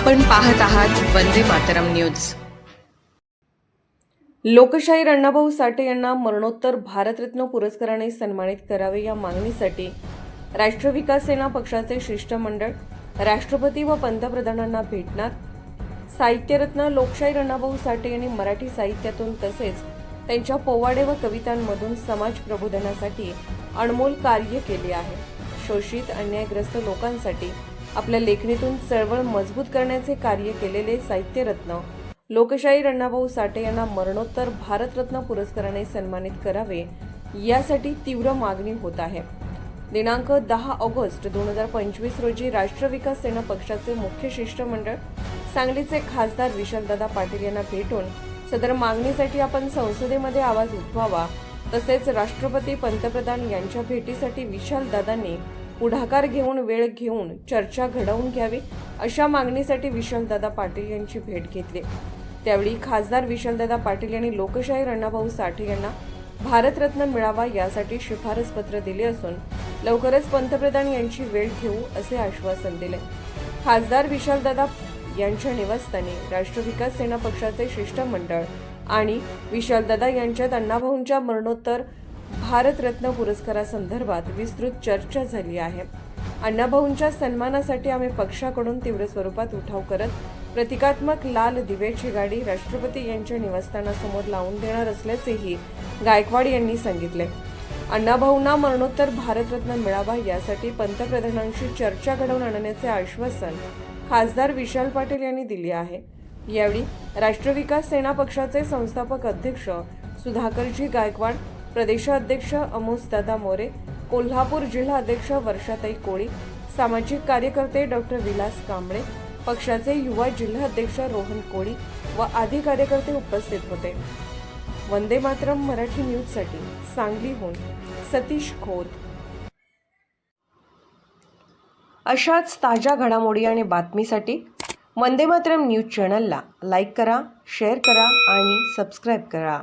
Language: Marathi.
आपण पाहत आहात वंदे मातरम न्यूज. लोकशाहीर अण्णाभाऊ साठे यांना मरणोत्तर भारतरत्न पुरस्काराने सन्मानित करावे या मागणीसाठी राष्ट्रविकास सेना पक्षाचे शिष्टमंडळ राष्ट्रपती व पंतप्रधानांना भेटणार. साहित्यरत्न लोकशाहीर अण्णाभाऊ साठे यांनी मराठी साहित्यातून तसेच त्यांच्या पोवाडे व कवितांमधून समाज प्रबोधनासाठी अनमोल कार्य केले आहे. शोषित अन्यायग्रस्त लोकांसाठी आपल्या लेखणीतून चळवळ मजबूत करण्याचे कार्य केलेले साहित्यरत्न लोकशाहीर अण्णाभाऊ साठे यांना मरणोत्तर भारतरत्न पुरस्काराने सन्मानित करावे यासाठी तीव्र मागणी होत आहे. दिनांक दहा ऑगस्ट दोन हजार पंचवीस रोजी राष्ट्र विकास सेना पक्षाचे मुख्य शिष्टमंडळ सांगलीचे खासदार विशालदादा पाटील यांना भेटून सदर मागणीसाठी आपण संसदेमध्ये आवाज उठवावा तसेच राष्ट्रपती पंतप्रधान यांच्या भेटीसाठी विशालदादांनी पुढाकार घेऊन वेळ घेऊन चर्चा घडवून घ्यावी अशा मागणीसाठी विशालदादा पाटील यांची भेट घेतली. त्यावेळी खासदार विशालदादा पाटील यांनी लोकशाहीर अण्णाभाऊ साठे यांना भारतरत्न मिळावा यासाठी शिफारस पत्र दिले असून लवकरच पंतप्रधान यांची वेळ घेऊ असे आश्वासन दिले. खासदार विशालदादा यांच्या निवासस्थानी राष्ट्र विकास सेना पक्षाचे शिष्टमंडळ आणि विशालदादा यांच्यात अण्णाभाऊंच्या मरणोत्तर भारतरत्न पुरस्कारासंदर्भात विस्तृत चर्चा झाली आहे. अण्णाभाऊंच्या सन्मानासाठी आम्ही पक्षाकडून तीव्र स्वरूपात उठाव करत प्रतिकात्मक लाल दिव्याची गाडी राष्ट्रपती यांच्या निवासस्थानासमोर लावून देणार असल्याचेही गायकवाड यांनी सांगितले. अण्णाभाऊंना मरणोत्तर भारतरत्न मिळावा यासाठी पंतप्रधानांशी चर्चा घडवून आणण्याचे आश्वासन खासदार विशाल पाटील यांनी दिले आहे. यावेळी राष्ट्रविकास सेना पक्षाचे संस्थापक अध्यक्ष सुधाकरजी गायकवाड प्रदेशाध्यक्ष अमोसदादा मोरे कोल्हापूर जिल्हा अध्यक्ष वर्षाताई कोळी सामाजिक कार्यकर्ते डॉक्टर विलास कांबळे पक्षाचे युवा जिल्हाध्यक्ष रोहन कोळी व आदी कार्यकर्ते उपस्थित होते. वंदे मातरम मराठी न्यूजसाठी सांगलीहून सतीश खोत. अशाच ताज्या घडामोडी आणि बातमीसाठी वंदे मातरम न्यूज चॅनलला लाईक करा शेअर करा आणि सबस्क्राईब करा.